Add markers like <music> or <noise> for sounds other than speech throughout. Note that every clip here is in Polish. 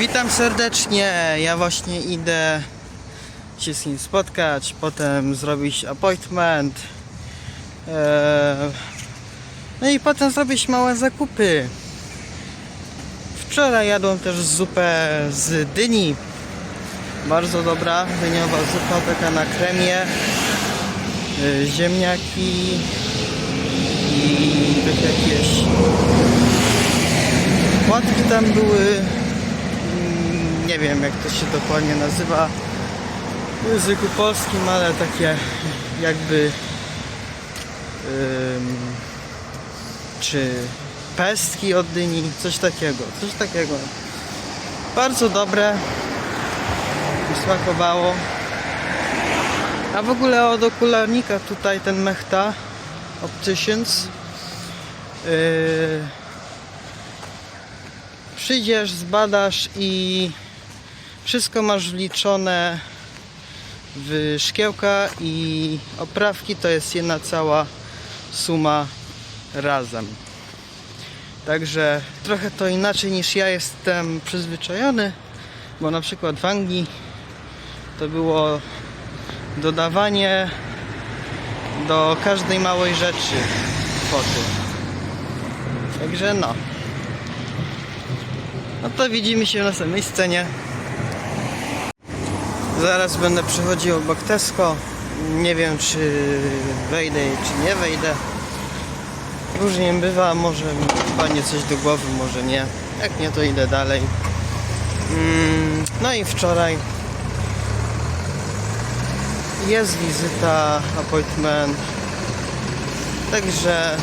Witam serdecznie. Ja właśnie idę się z nim spotkać, potem zrobić appointment. Eee, No i potem zrobić małe zakupy. Wczoraj jadłem też zupę z dyni. Bardzo dobra, dyniowa zupa taka na kremie. Yy, Ziemniaki i takie jakieś płatki tam były. Nie wiem jak to się dokładnie nazywa w języku polskim, ale takie jakby ym, czy pestki od dyni, coś takiego, coś takiego. Bardzo dobre, smakowało. A w ogóle od okularnika tutaj ten Mechta Opticians yy, przyjdziesz, zbadasz i wszystko masz wliczone w szkiełka i oprawki to jest jedna cała suma razem. Także trochę to inaczej niż ja jestem przyzwyczajony, bo na przykład w Anglii to było dodawanie do każdej małej rzeczy kwoty. Także no. No to widzimy się w następnej scenie. Zaraz będę przechodził obok Tesco. Nie wiem czy wejdę czy nie wejdę. Różnie bywa, może mi wpadnie coś do głowy, może nie. Jak nie to idę dalej. Mm, No i wczoraj jest wizyta, appointment. Także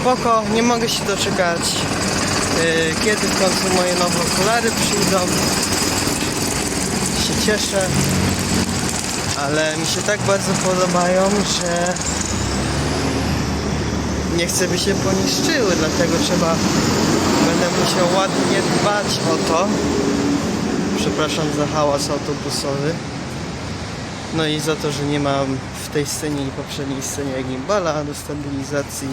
spoko, nie mogę się doczekać yy, kiedy w końcu moje nowe okulary przyjdą. Się cieszę, ale mi się tak bardzo podobają, że nie chcę by się poniszczyły, dlatego trzeba będę musiał ładnie dbać o to. Przepraszam za hałas autobusowy. No i za to, że nie mam w tej scenie i poprzedniej scenie gimbala do stabilizacji.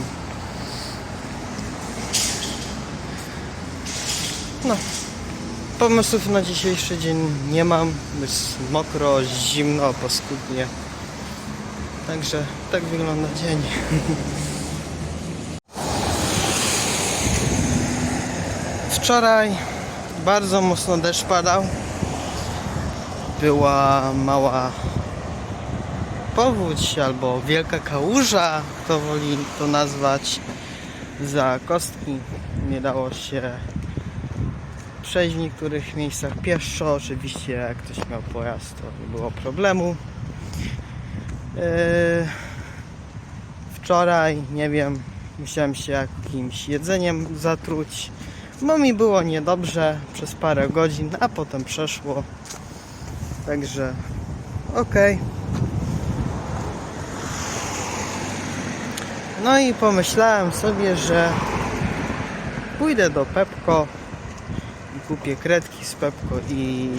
No. Pomysłów na dzisiejszy dzień nie mam. Jest mokro, zimno, paskudnie. Także tak wygląda dzień. <laughs> Wczoraj bardzo mocno deszcz padał. Była mała powódź albo wielka kałuża, kto woli to nazwać, za kostki. Nie dało się przejść w niektórych miejscach pieszo. Oczywiście jak ktoś miał pojazd, to nie było problemu. Yy, Wczoraj, nie wiem, musiałem się jakimś jedzeniem zatruć, bo mi było niedobrze przez parę godzin, a potem przeszło. Także okej. No i pomyślałem sobie, że pójdę do Pepko kupię kredki z Pepko i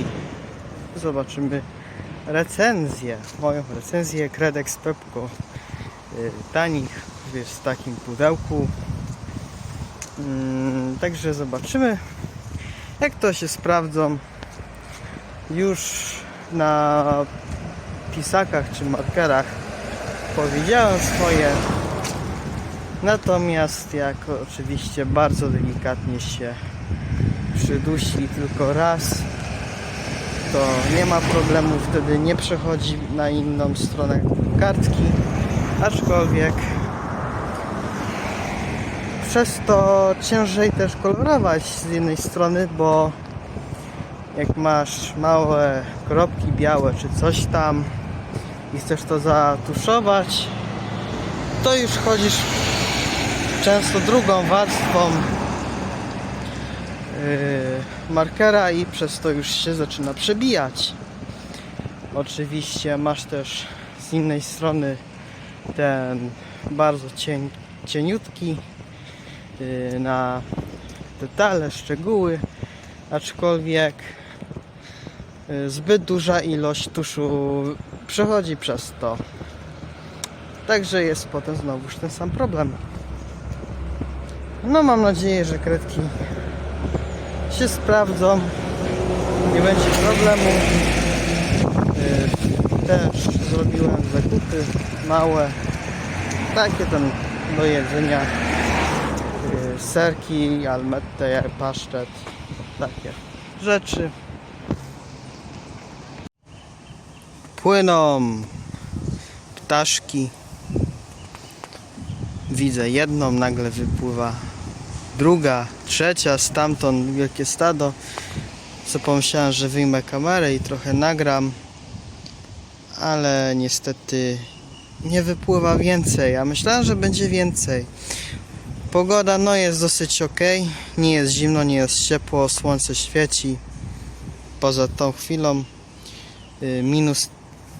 zobaczymy recenzję, moją recenzję kredek z Pepko y, tanich, wiesz, w takim pudełku. Mm, Także zobaczymy, jak to się sprawdzą. Już na pisakach czy markerach powiedziałem swoje. Natomiast jak oczywiście bardzo delikatnie się przydusi tylko raz, to nie ma problemu, wtedy nie przechodzi na inną stronę kartki, aczkolwiek przez to ciężej też kolorować z jednej strony, bo jak masz małe kropki białe czy coś tam i chcesz to zatuszować, to już chodzisz często drugą warstwą markera i przez to już się zaczyna przebijać. Oczywiście masz też z innej strony ten bardzo cień, cieniutki yy, na detale, szczegóły, aczkolwiek yy, zbyt duża ilość tuszu przechodzi przez to. Także jest potem znowuż ten sam problem. No mam nadzieję, że kredki się sprawdzą. Nie będzie problemu. Y, Też zrobiłem zakupy małe, takie tam do jedzenia. Y, Serki, almette, pasztet, takie rzeczy. Płyną ptaszki. Widzę jedną, nagle wypływa druga, trzecia, stamtąd wielkie stado. Co pomyślałem, że wyjmę kamerę i trochę nagram, ale niestety nie wypływa więcej. Ja myślałem, że będzie więcej. Pogoda no jest dosyć ok, nie jest zimno, nie jest ciepło, słońce świeci. Poza tą chwilą y, minus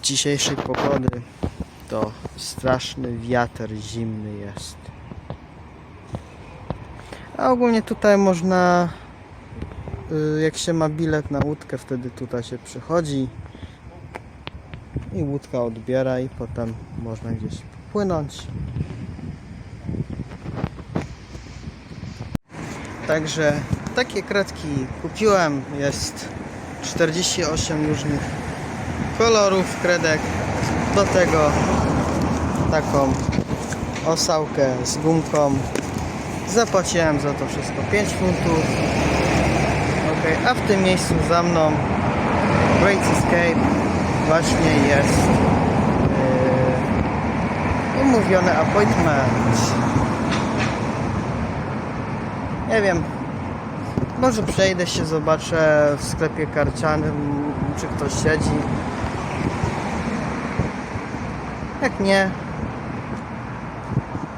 dzisiejszej pogody to straszny wiatr zimny jest. A ogólnie tutaj można, y, jak się ma bilet na łódkę, wtedy tutaj się przychodzi i łódka odbiera i potem można gdzieś płynąć. Także takie kredki kupiłem. Jest 48 różnych kolorów kredek. Do tego taką osałkę z gumką. Zapłaciłem za to wszystko 5 funtów. Ok, a w tym miejscu za mną Great Escape właśnie jest yy, umówiony appointment. Nie wiem, może przejdę się, zobaczę w sklepie karcianym, czy ktoś siedzi. Jak nie,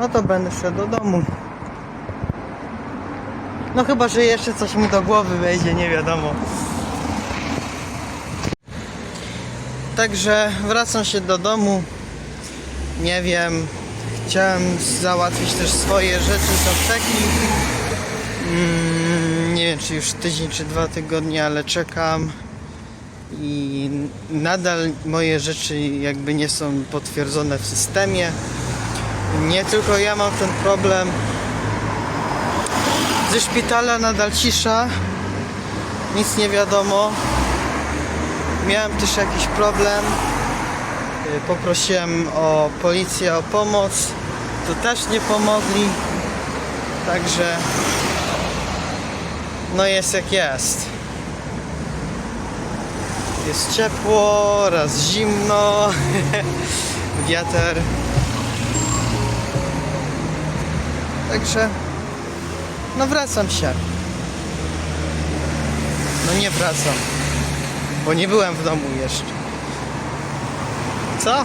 no to będę szedł do domu. No chyba, że jeszcze coś mi do głowy wejdzie, nie wiadomo. Także wracam się do domu. Nie wiem, chciałem załatwić też swoje rzeczy z apteki. Mm, nie wiem, czy już tydzień, czy dwa tygodnie, ale czekam. I nadal moje rzeczy jakby nie są potwierdzone w systemie. Nie tylko ja mam ten problem. Ze szpitala nadal cisza. Nic nie wiadomo. Miałem też jakiś problem. Y, Poprosiłem o policję o pomoc. To też nie pomogli. Także no jest jak jest. Jest ciepło, raz zimno, <laughs> wiatr. Także no wracam się. No nie wracam, bo nie byłem w domu jeszcze. Co? <laughs>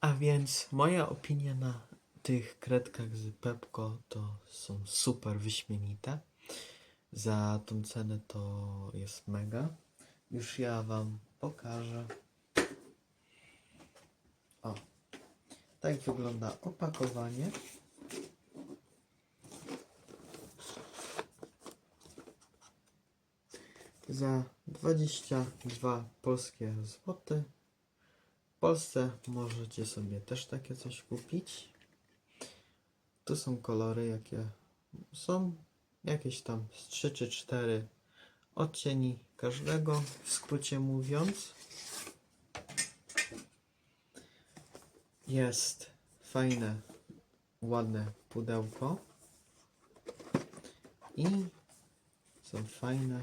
A więc moja opinia na tych kredkach z Pepko to są super wyśmienite. Za tą cenę to jest mega. Już ja wam pokażę. Tak wygląda opakowanie. Za 22 polskie złote. W Polsce możecie sobie też takie coś kupić. Tu są kolory, jakie są. Jakieś tam z 3 czy 4 odcieni każdego, w skrócie mówiąc. Jest fajne, ładne pudełko. I są fajne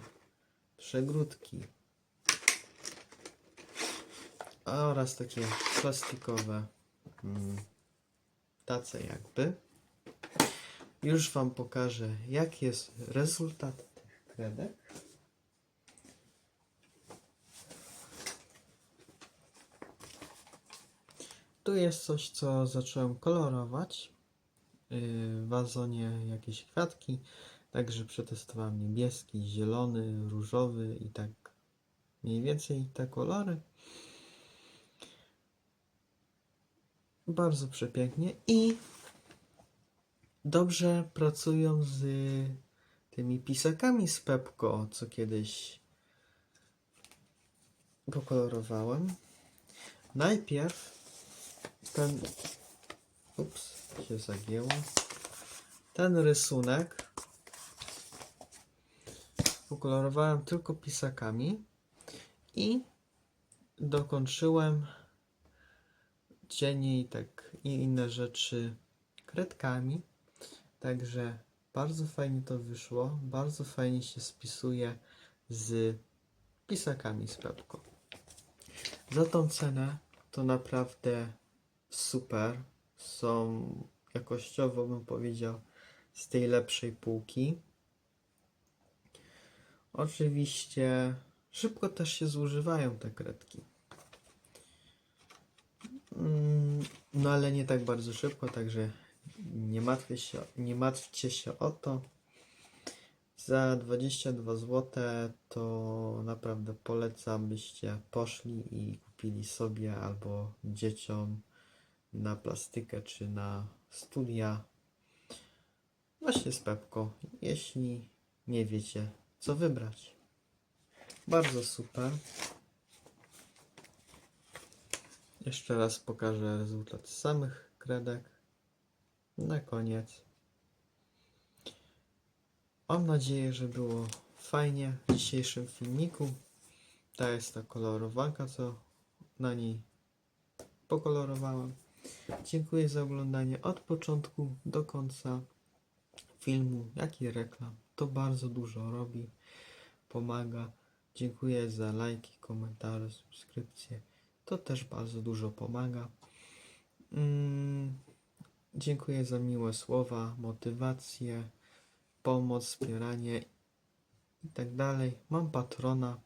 przegródki. Oraz takie plastikowe mm, tace jakby. Już Wam pokażę, jaki jest rezultat tych kredek. Tu jest coś, co zacząłem kolorować. Yy, W wazonie jakieś kwiatki. Także przetestowałem niebieski, zielony, różowy i tak mniej więcej te kolory. Bardzo przepięknie i dobrze pracują z tymi pisakami z Pepko, co kiedyś pokolorowałem. Najpierw ten ups, się zagięło. ten rysunek pokolorowałem tylko pisakami i dokończyłem cienie i tak i inne rzeczy kredkami. Także bardzo fajnie to wyszło. Bardzo fajnie się spisuje z pisakami z Pepko. Za tą cenę to naprawdę super. Są jakościowo bym powiedział z tej lepszej półki. Oczywiście szybko też się zużywają te kredki. Mm, No ale nie tak bardzo szybko, także nie martwcie się, nie martwcie się o to. Za 22 zł to naprawdę polecam, byście poszli i kupili sobie albo dzieciom na plastykę czy na studia. Właśnie z Pepko, jeśli nie wiecie co wybrać. Bardzo super. Jeszcze raz pokażę rezultat samych kredek. Na koniec. Mam nadzieję, że było fajnie w dzisiejszym filmiku. Ta jest ta kolorowanka, co na niej pokolorowałem. Dziękuję za oglądanie od początku do końca filmu, jak i reklam. To bardzo dużo robi, pomaga. Dziękuję za lajki, komentarze, subskrypcje. To też bardzo dużo pomaga. Mm, dziękuję za miłe słowa, motywację, pomoc, wspieranie i tak dalej. Mam patrona.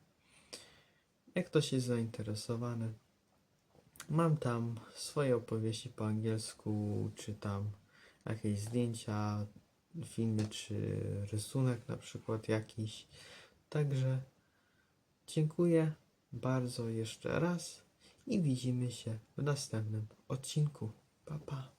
Jak ktoś jest zainteresowany, mam tam swoje opowieści po angielsku, czy tam jakieś zdjęcia, filmy, czy rysunek na przykład jakiś. Także dziękuję bardzo jeszcze raz i widzimy się w następnym odcinku. Pa pa.